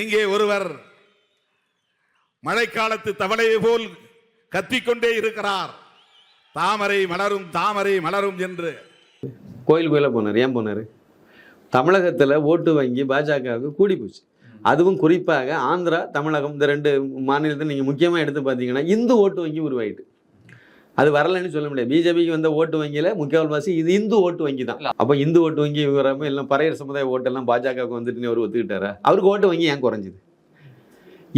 இங்கே ஒருவர் மழைக்காலத்து தவளையை போல் கத்திக்கொண்டே இருக்கிறார். தாமரை மலரும் தாமரை மலரும் என்று. கோயில் கோயிலாக போனார். ஏன் போனார்? தமிழகத்தில் ஓட்டு வங்கி பாஜகவுக்கு கூடி போச்சு. அதுவும் குறிப்பாக ஆந்திரா தமிழகம் இந்த ரெண்டு மாநிலத்தை நீங்கள் முக்கியமாக எடுத்து பார்த்தீங்கன்னா இந்து ஓட்டு வங்கி உருவாயிட்டு. அது வரலைன்னு சொல்ல முடியாது. பிஜேபிக்கு வந்த ஓட்டு வங்கியில் முக்கால்வாசி இது இந்து ஓட்டு வங்கி தான். அப்போ இந்து ஓட்டு வங்கி வராமல் எல்லாம் பறையர் சமுதாய ஓட்டெல்லாம் பாஜகவுக்கு வந்துட்டுன்னு அவர் ஒத்துக்கிட்டாரா? அவருக்கு ஓட்டு வங்கி ஏன் குறைஞ்சிது?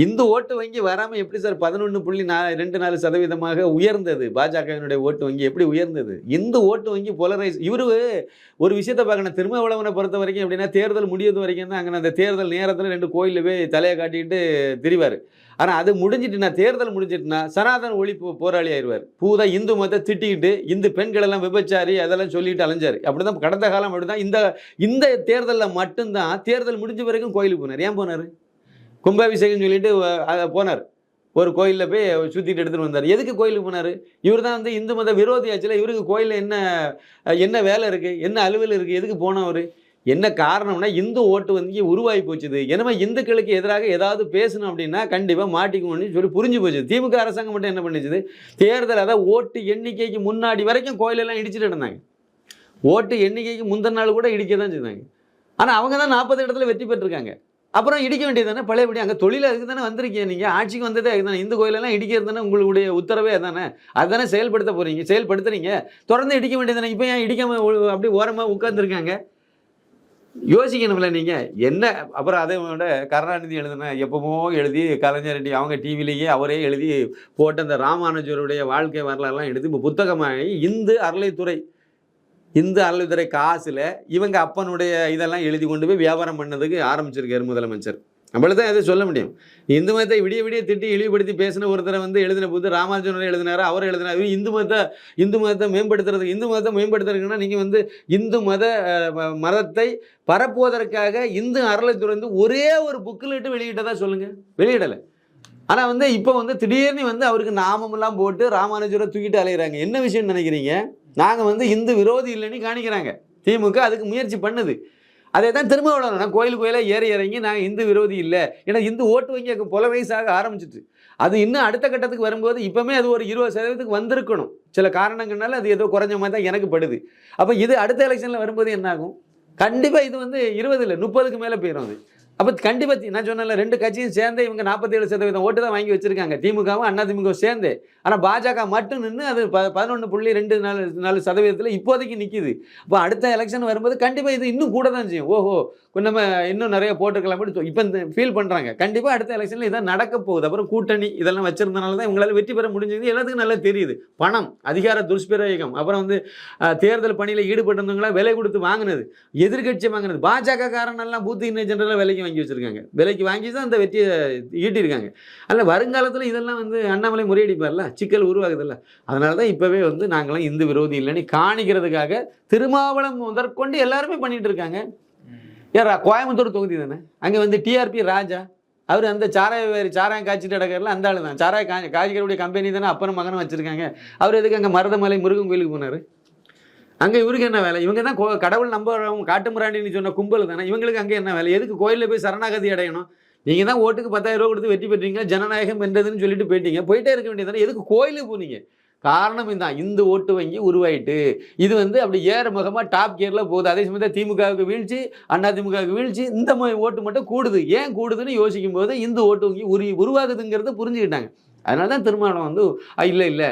இந்த ஓட்டு வங்கி வராமல் எப்படி சார் பதினொன்று புள்ளி நா ரெண்டு நாலு சதவீதமாக உயர்ந்தது? பாஜகவினுடைய ஓட்டு வங்கி எப்படி உயர்ந்தது? இந்த ஓட்டு வங்கி போலரைஸ் இவரு ஒரு விஷயத்தை பார்க்கணும். திருமாவளவனை பொறுத்த வரைக்கும் எப்படின்னா தேர்தல் முடியது வரைக்கும் தான் அங்கே அந்த தேர்தல் நேரத்தில் ரெண்டு கோயிலில் போய் தலையை காட்டிட்டு திரிவார். ஆனால் அது முடிஞ்சிட்டுனா தேர்தல் முடிஞ்சிட்டுனா சனாதன ஒழிப்பு போராளி ஆயிடுவார். பூதா இந்து மதத்தை திட்டிக்கிட்டு இந்து பெண்களெல்லாம் விபச்சாரி அதெல்லாம் சொல்லிட்டு அலைஞ்சார். அப்படி தான் கடந்த காலம் அப்படி தான் இந்த இந்த தேர்தலில் மட்டும்தான் தேர்தல் முடிஞ்ச வரைக்கும் கோயிலுக்கு போனார். ஏன் போனார்? கும்பாபிஷேகம் சொல்லிட்டு போனார். ஒரு கோயிலில் போய் சுற்றிட்டு எடுத்துகிட்டு வந்தார். எதுக்கு கோயிலுக்கு போனார்? இவர் தான் வந்து இந்து மத விரோதி ஆச்சுல. இவருக்கு கோயிலில் என்ன என்ன வேலை இருக்குது என்ன அலுவல் இருக்குது எதுக்கு போனவர்? என்ன காரணம்னா இந்து ஓட்டு வந்து உருவாகி போச்சுது. எனவே இந்துக்களுக்கு எதிராக ஏதாவது பேசணும் அப்படின்னா கண்டிப்பாக மாட்டிக்கணும்னு சொல்லி புரிஞ்சு போச்சு. திமுக அரசாங்கம் மட்டும் என்ன பண்ணிச்சுது? தேர்தல் அதாவது ஓட்டு எண்ணிக்கைக்கு முன்னாடி வரைக்கும் கோயிலெல்லாம் இடிச்சிட்டு இருந்தாங்க ஓட்டு எண்ணிக்கைக்கு முந்தின நாள் கூட இடிக்க தான் செய்தாங்க. ஆனால் அவங்க தான் நாற்பது இடத்துல வெற்றி பெற்றிருக்காங்க. அப்புறம் இடிக்க வேண்டியது தானே? பழையபடி அங்கே தொழில் அதுக்கு தானே வந்திருக்கீங்க நீங்கள் ஆட்சிக்கு வந்ததே அதுக்கு தானே. இந்த கோயிலெல்லாம் இடிக்கிறது தானே உங்களுடைய உத்தரவே அதானே? அதுதானே செயல்படுத்த போகிறீங்க செயல்படுத்துறீங்க. தொடர்ந்து இடிக்க வேண்டியது தானே. இப்போ ஏன் இடிக்காம அப்படி ஓரமாக உட்காந்துருக்காங்க யோசிக்கணும்ல நீங்கள் என்ன அப்புறம் அதை விட கருணாநிதி எழுதின எப்போமோ எழுதி கலைஞர் ரெட்டி அவங்க டிவிலேயே அவரே எழுதி போட்ட அந்த ராமானுஜருடைய வாழ்க்கை வரலாறுலாம் எடுத்து இப்போ புத்தகமாகி இந்து அறளைத்துறை இந்து அறளைத்துறை காசில் இவங்க அப்பனுடைய இதெல்லாம் எழுதி கொண்டு போய் வியாபாரம் பண்ணதுக்கு ஆரம்பிச்சிருக்காரு முதலமைச்சர். நம்மள தான் எதை சொல்ல முடியும். இந்து மதத்தை விடிய விடிய திட்டி இழிவுபடுத்தி பேசின ஒருத்தரை வந்து எழுதின போது ராமானுஜன் எழுதினார்? அவர் எழுதினார். இந்து மதத்தை இந்து மதத்தை மேம்படுத்துறதுக்கு இந்து மதத்தை மேம்படுத்துறதுக்குன்னா நீங்கள் வந்து இந்து மத மதத்தை பரப்புவதற்காக இந்து அறலைத்துறை வந்து ஒரே ஒரு புக்கிலிட்டு வெளியிட்டதா சொல்லுங்கள் வெளியிடலை. ஆனால் வந்து இப்போ வந்து திடீர்னு வந்து அவருக்கு நாமமெல்லாம் போட்டு ராமானுஜரை தூக்கிட்டு அலையிறாங்க. என்ன விஷயம்னு நினைக்கிறீங்க? நாங்கள் வந்து இந்து விரோதி இல்லைன்னு காணிக்கிறாங்க. திமுக அதுக்கு முயற்சி பண்ணுது. அதே தான் திரும்ப விடணும். கோயில் கோயிலாக ஏறி இறங்கி நாங்கள் இந்து விரோதி இல்லை. ஏன்னா இந்து ஓட்டு வங்கி அங்கே புல வயசாக ஆரம்பிச்சிட்டு. அது இன்னும் அடுத்த கட்டத்துக்கு வரும்போது இப்போமே அது ஒரு இருபது சதவீதத்துக்கு வந்திருக்கணும். சில காரணங்கள்னால அது ஏதோ குறைஞ்ச மாதிரி தான் எனக்கு படுது. அப்போ இது அடுத்த எலெக்ஷனில் வரும்போது என்னாகும்? கண்டிப்பாக இது வந்து இருபது இல்லை முப்பதுக்கு மேலே போயிடும் அது. அப்போ கண்டிப்பாக நான் சொன்னல ரெண்டு கட்சியும் சேர்ந்து இவங்க நாற்பத்தேழு சதவீதம் ஓட்டு தான் வாங்கி வச்சிருக்காங்க. திமுகவும் அண்ணா திமுக சேர்ந்து. ஆனால் பாஜக மட்டும் நின்று அது ப பதினொன்று புள்ளி ரெண்டு நாலு நாலு சதவீதத்தில் இப்போதைக்கு நிற்கிது இப்போ அடுத்த எலெக்ஷன் வரும்போது கண்டிப்பாக இது இன்னும் கூட தான் செய்யும். ஓஹோ கொஞ்சம் நம்ம இன்னும் நிறைய போட்டுக்கலாம் இப்போ இந்த ஃபீல் பண்ணுறாங்க கண்டிப்பாக அடுத்த எலெக்ஷனில் இதான் நடக்க போகுது. அப்புறம் கூட்டணி இதெல்லாம் வச்சிருந்தனால தான் இவங்களால் வெற்றி பெற முடிஞ்சது. எல்லாத்துக்கும் நல்லா தெரியுது. பணம் அதிகார துஷ்பிரயோகம் அப்புறம் வந்து தேர்தல் பணியில் ஈடுபட்டிருந்தவங்களாம் விலை கொடுத்து வாங்கினது எதிர்கட்சி வாங்கினது. பாஜக காரணம் எல்லாம் பூத் இன்ன ஜென்ரலாக விலைக்கு வாங்கி வச்சிருக்காங்க. விலைக்கு வாங்கி தான் அந்த வெற்றியை ஈட்டியிருக்காங்க. அதில் வருங்காலத்தில் இதெல்லாம் வந்து அண்ணாமலை முறியடிப்பார்ல சிக்கல் உருவாகுதுல்ல. அதனால தான் இப்போவே வந்து நாங்களாம் இந்து விரோதி இல்லைன்னு காணிக்கிறதுக்காக திருமாவளம் முதற்கொண்டு எல்லாருமே பண்ணிட்டு இருக்காங்க. ஏறா கோயம்புத்தூர் தொகுதி தானே? அங்கே வந்து டிஆர்பி ராஜா. அவர் அந்த சாராய வியாபாரி சாராயம் காய்ச்சிட்டு கிடக்கிறல அந்த ஆளு தான் சாராய கா காய்ச்சிக்கக்கூடிய கம்பெனி தானே அப்பனும் மகனும் வச்சுருக்காங்க. அவர் எதுக்கு அங்கே மருதமலை முருகன் கோயிலுக்கு போனார்? அங்கே இவருக்கு என்ன வேலை? இவங்க தான் கடவுள் நம்புறவங்க காட்டுமிராண்டின்னு சொன்ன கும்பல் தானே? இவங்களுக்கு அங்கே என்ன வேலை? எதுக்கு கோயிலில் போய் சரணாகதி அடையணும்? நீங்கள் தான் ஓட்டுக்கு பத்தாயிரம் ரூபா கொடுத்து வெற்றி பெற்றீங்க ஜனநாயகம் என்றதுன்னு சொல்லிட்டு போயிட்டீங்க. போயிட்டே இருக்க வேண்டியது எதுக்கு கோயிலுக்கு போனீங்க? காரணம் இதுதான் இந்த ஓட்டு வங்கி உருவாயிட்டு இது வந்து அப்படி ஏற முகமாக டாப் கியரில் போகுது. அதே சமயத்தில் திமுகவுக்கு வீழ்ச்சி அண்ணா திமுகவுக்கு வீழ்ச்சி இந்த மாதிரி ஓட்டு மட்டும் கூடுது. ஏன் கூடுதுன்னு யோசிக்கும் போது இந்த ஓட்டு வங்கி உரு உருவாகுதுங்கிறத புரிஞ்சுக்கிட்டாங்க. அதனால தான் திருமணம் வந்து இல்லை இல்லை.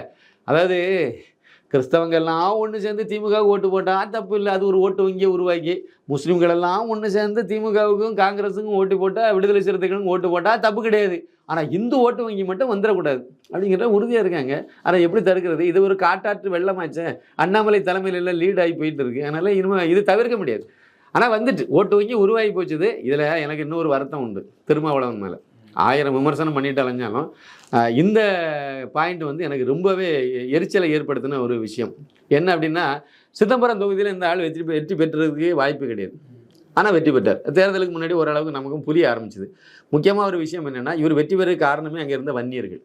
அதாவது கிறிஸ்தவங்க எல்லாம் ஒன்று சேர்ந்து திமுக ஓட்டு போட்டால் தப்பு இல்லை. அது ஒரு ஓட்டு வங்கியை உருவாக்கி முஸ்லீம்கள் எல்லாம் ஒன்று சேர்ந்து திமுகவுக்கும் காங்கிரஸுக்கும் ஓட்டு போட்டால் விடுதலை சிறுத்தைகளுக்கும் ஓட்டு போட்டால் தப்பு கிடையாது. ஆனால் இந்து ஓட்டு வங்கி மட்டும் வந்துடக்கூடாது. அப்படிங்கிற உறுதியாக இருக்காங்க. ஆனால் எப்படி தடுக்கிறது? இது ஒரு காட்டாற்று வெள்ளமாச்சே. அண்ணாமலை தலைமையில் லீட் ஆகி போயிட்டு இருக்கு. அதனால் இனிமேல் இது தவிர்க்க முடியாது. ஆனால் வந்துட்டு ஓட்டு வங்கி உருவாகி போச்சுது. இதில் எனக்கு இன்னொரு வருத்தம் உண்டு. திருமாவளவன் மேலே. ஆயிரம் விமர்சனம் பண்ணிட்டு அலைஞ்சாலும் இந்த பாயிண்ட் வந்து எனக்கு ரொம்பவே எரிச்சலை ஏற்படுத்தின ஒரு விஷயம். என்ன அப்படின்னா சிதம்பரம் தொகுதியில் இந்த ஆள் வெற்றி பெ- வெற்றி பெற்றதுக்கு வாய்ப்பு கிடையாது. ஆனால் வெற்றி பெற்றார். தேர்தலுக்கு முன்னாடி ஓரளவுக்கு நமக்கும் புரிய ஆரம்பிச்சுது. முக்கியமாக ஒரு விஷயம் என்னென்னா இவர் வெற்றி பெற காரணமே அங்கே இருந்த வன்னியர்கள்.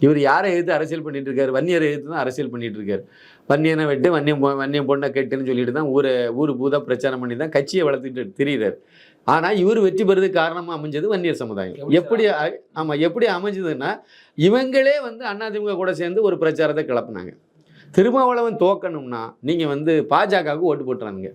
இவர் யாரை எதிர்த்து அரசியல் பண்ணிட்டு இருக்காரு? வன்னியரை எதிர்த்து தான் அரசியல் பண்ணிட்டு இருக்காரு. வன்னியனை வெட்டு வன்னியம் வன்னியம் பொண்ணை கெட்டுன்னு சொல்லிட்டு தான் ஊரை ஊர் பூதா பிரச்சாரம் பண்ணி தான் கட்சியை வளர்த்துட்டு திரியிறார். ஆனால் இவர் வெற்றி பெறதுக்கு காரணமாக அமைஞ்சது வன்னியர் சமுதாயம். எப்படி எப்படி அ- ஆமா எப்படி அமைஞ்சதுன்னா இவங்களே வந்து அதிமுக கூட சேர்ந்து ஒரு பிரச்சாரத்தை கிளப்புனாங்க. திருமாவளவன் தோக்கணும்னா நீங்கள் வந்து பாஜகவுக்கு ஓட்டு போட்டுறானுங்க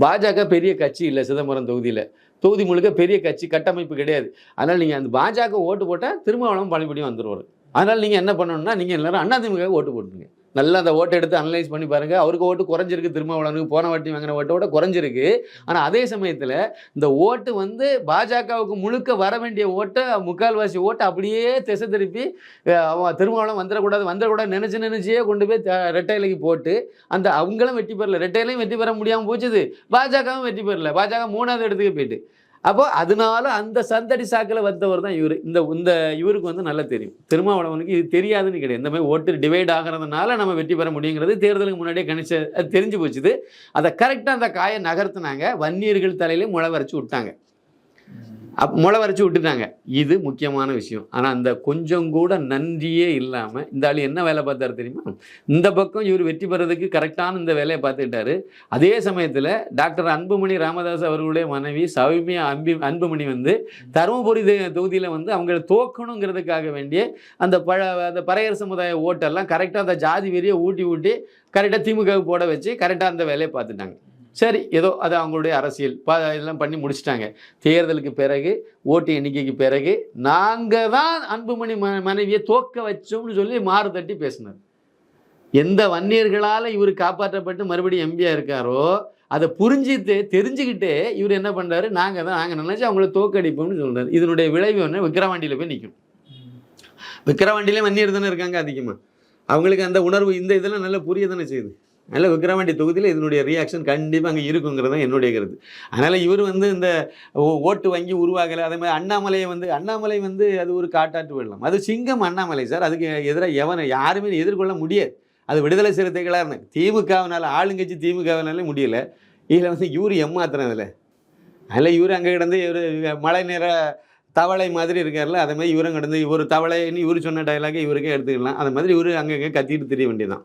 பாஜக பெரிய கட்சி இல்லை சிதம்பரம் தொகுதியில். தொகுதி முழுக்க பெரிய கட்சி கட்டமைப்பு கிடையாது. அதனால் நீங்கள் அந்த பாஜக ஓட்டு போட்டால் திருமாவளவன் பழையபடியும் வந்துருவார். அதனால் நீங்கள் என்ன பண்ணணும்னா நீங்கள் எல்லாரும் அதிமுக ஓட்டு போட்டுருங்க. நல்லா அந்த ஓட்டை எடுத்து அனலைஸ் பண்ணி பாருங்க. அவருக்கு ஓட்டு குறைஞ்சிருக்கு திருமாவளவனுக்கு போன வாட்டி வாங்கின ஓட்டோட குறைஞ்சிருக்கு. ஆனால் அதே சமயத்தில் இந்த ஓட்டு வந்து பாஜகவுக்கு முழுக்க வர வேண்டிய ஓட்டை முக்கால்வாசி ஓட்டை அப்படியே திசை திருப்பி அவன் திருமாவளம் வந்துடக்கூடாது வந்துடக்கூடாது நினச்சி நினச்சியே கொண்டு போய் த- ரெட்டையிலைக்கு போட்டு அந்த அவங்களும் வெற்றி பெறல. ரெட்டையிலையும் வெற்றி பெற முடியாமல் போச்சுது. பாஜகவும் வெற்றி பெறல. பாஜக மூணாவது இடத்துக்கு போயிட்டு. அப்போ அதனால அந்த சந்தடி சாக்கில் வந்தவர் தான் இவர். இந்த இந்த இவருக்கு வந்து நல்லா தெரியும். திருமாவளவனுக்கு இது தெரியாதுன்னு கிடையாது. இந்த மாதிரி ஓட்டு டிவைட் ஆகிறதுனால நம்ம வெற்றி பெற முடியுங்கிறது தேர்தலுக்கு முன்னாடியே கணிச்ச அது தெரிஞ்சு போச்சுது. அதை கரெக்டாக அந்த காயை நகர்த்துனாங்க. வன்னியர்கள் தலையிலே முளை வரைச்சி விட்டாங்க. அப் முளை வரைச்சி விட்டுட்டாங்க. இது முக்கியமான விஷயம். ஆனால் அந்த கொஞ்சம் கூட நன்றியே இல்லாமல் இந்த ஆள் என்ன வேலை பார்த்தாரு தெரியுமா? இந்த பக்கம் இவர் வெற்றி பெறதுக்கு கரெக்டான இந்த வேலையை பார்த்துக்கிட்டாரு. அதே சமயத்தில் டாக்டர் அன்புமணி ராமதாஸ் அவர்களுடைய மனைவி சௌமியா அன்பி அன்புமணி வந்து தருமபுரி தொகுதியில் வந்து அவங்களை தோக்கணுங்கிறதுக்காக வேண்டிய அந்த பழ அந்த பறையர் சமுதாய ஓட்டெல்லாம் கரெக்டாக அந்த ஜாதி வெறியை ஊட்டி ஊட்டி கரெக்டாக திமுகவுக்கு போட வச்சு கரெக்டாக அந்த வேலையை பார்த்துட்டாங்க. சரி ஏதோ அது அவங்களுடைய அரசியல். ப பண்ணி முடிச்சிட்டாங்க. தேர்தலுக்கு பிறகு ஓட்டு எண்ணிக்கைக்கு பிறகு நாங்கள் தான் அன்புமணி ம மனைவியை தோக்க வச்சோம்னு சொல்லி மாறு தட்டி பேசினார். எந்த வன்னியர்களால் இவர் காப்பாற்றப்பட்டு மறுபடியும் எம்பியாக இருக்காரோ அதை புரிஞ்சுட்டு தெரிஞ்சுக்கிட்டே இவர் என்ன பண்ணுறாரு நாங்கள் தான் நாங்கள் நினச்சி அவங்கள தோக்கடிப்போம்னு சொல்கிறார் இதனுடைய விளைவு என்ன? விக்கிரவாண்டியில் போய் நிற்கும் விக்கிரவாண்டியிலே வன்னியர் தானே இருக்காங்க அதிகமாக அவங்களுக்கு அந்த உணர்வு இந்த இதெல்லாம் நல்லா புரிய தானே செய்யுது. அதனால் விக்கிரவாண்டி தொகுதியில் இதனுடைய ரியாக்ஷன் கண்டிப்பாக அங்கே இருக்குங்கிறது தான் என்னுடைய கருத்து. அதனால் இவர் வந்து இந்த ஓ- ஓட்டு வங்கி உருவாகலை அதே மாதிரி அண்ணாமலையை வந்து அண்ணாமலை வந்து அது ஒரு காட்டாற்று விடலாம் அது சிங்கம் அண்ணாமலை சார். அதுக்கு எதிராக எவனை யாருமே எதிர்கொள்ள முடியாது. அது விடுதலை சிறுத்தைகளாக இருந்தாங்க. திமுகவினால ஆளுங்கட்சி திமுகவினாலே முடியல. இதில் வந்து இவர் ஏமாத்துறேன் அதில் அதில் இவர் அங்கே கிடந்து இவர் மழை நேர தவளை மாதிரி இருக்கார்ல அதே மாதிரி இவரும் கிடந்து இவர் தவளைன்னு இவர் சொன்ன டைலாக இவருக்கே எடுத்துக்கலாம். அது மாதிரி இவரு அங்கங்கே கத்திட்டு தெரிய வேண்டியதான்